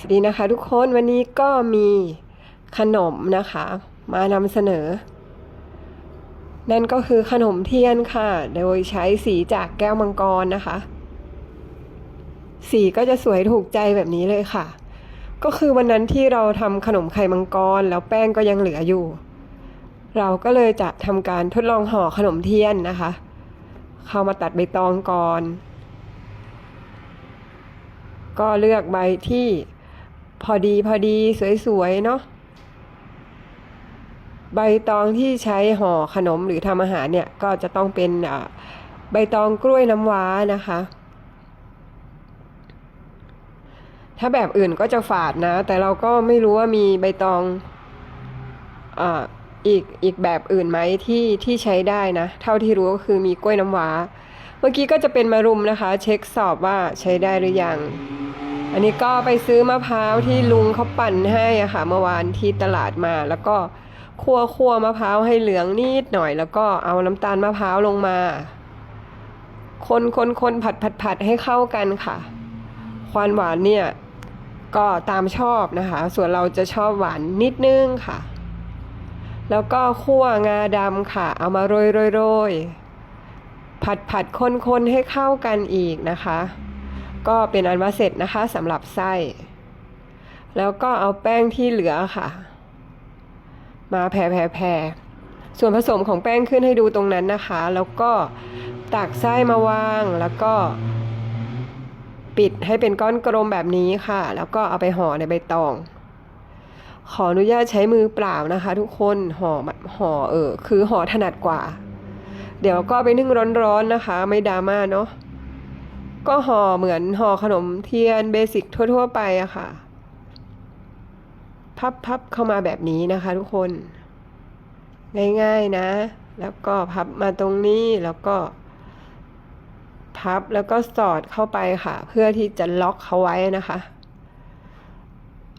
สวัสดีนะคะทุกคนวันนี้ก็มีขนมนะคะ มานำเสนอ นั่นก็คือขนมเทียนค่ะ โดยใช้สีจากแก้วมังกรนะคะ สีก็จะสวยถูกใจแบบนี้เลยค่ะ ก็คือวันนั้นที่เราทำขนมไข่มังกร แล้วแป้งก็ยังเหลืออยู่ เราก็เลยจะทำการทดลองห่อขนมเทียนนะคะ เข้ามาตัดใบตองก่อน ก็เลือกใบที่ พอดีพอดีสวยๆเนาะใบตองที่ใช้ห่อขนมหรือทำอาหารเนี่ยก็จะต้องเป็นใบตองกล้วยน้ำว้านะคะ ถ้าแบบอื่นก็จะฝาดนะ แต่เราก็ไม่รู้ว่ามีใบตองออีกอีกแบบอื่นไหมที่ที่ใช้ได้นะ เท่าที่รู้ก็คือมีกล้วยน้ำว้า เมื่อกี้ก็จะเป็นมารุมนะคะ เช็คสอบว่าใช้ได้หรือยัง อันนี้ก็ไปซื้อมะพร้าวที่ลุงเขาปั่นให้อะค่ะ เมื่อวานที่ตลาดมา แล้วก็คั่วคั่วมะพร้าวให้เหลืองนิดหน่อย แล้วก็เอาน้ำตาลมะพร้าวลงมา คนคนคนผัดผัดผัดให้เข้ากันค่ะ ความหวานเนี่ย ก็ตามชอบนะคะ ส่วนเราจะชอบหวานนิดนึงค่ะ แล้วก็คั่วงาดำค่ะ เอามาโรยโรยโรยผัดผัดคนคนให้เข้ากันอีกนะคะ ก็เป็นอันว่าเสร็จนะคะสำหรับไส้ แล้วก็เอาแป้งที่เหลือค่ะ มาแผ่แผ่แผ่ส่วนผสมของแป้งขึ้นให้ดูตรงนั้นนะคะ แล้วก็ตักไส้มาวางแล้วก็ ปิดให้เป็นก้อนกลมแบบนี้ค่ะ แล้วก็เอาไปห่อในใบตอง ขออนุญาตใช้มือเปล่านะคะ ทุกคนห่อห่อเออคือห่อถนัดกว่า เดี๋ยวก็ไปนึ่งร้อนๆนะคะ ไม่ดราม่าเนาะ ก็ห่อเหมือนห่อขนมเทียนเบสิกทั่ว ๆ ไปอะค่ะ พับๆเข้ามาแบบนี้นะคะทุกคน ง่ายๆนะ แล้วก็พับมาตรงนี้แล้วก็ พับแล้วก็สอดเข้าไปค่ะ เพื่อที่จะล็อกเขาไว้นะคะ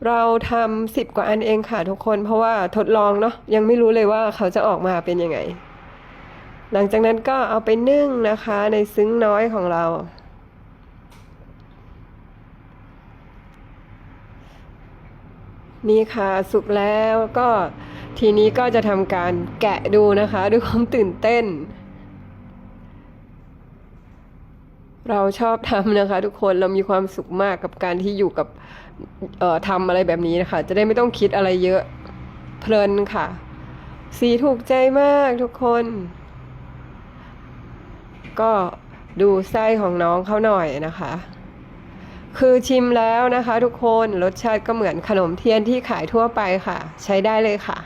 เราทำสิบกว่าอันเองค่ะทุกคนเพราะว่าทดลองเนาะยังไม่รู้เลยว่าเขาจะออกมาเป็นยังไงหลังจากนั้นก็เอาไปนึ่งนะคะในซึ้งน้อยของเรา นี่ค่ะสุกแล้วก็ทีนี้ก็จะทำการแกะดูนะคะด้วยความตื่นเต้น เราชอบทำนะคะ ทุกคนเรามีความสุขมากกับการที่อยู่กับออทำอะไรแบบนี้นะคะ จะได้ไม่ต้องคิดอะไรเยอะเพลินค่ะ สีถูกใจมากทุกคน ก็ดูไส้ของน้องเขาหน่อยนะคะ คือชิมแล้วนะคะทุกคนรสชาติก็เหมือนขนมเทียนที่ขายทั่วไปค่ะ ใช้ได้เลยค่ะ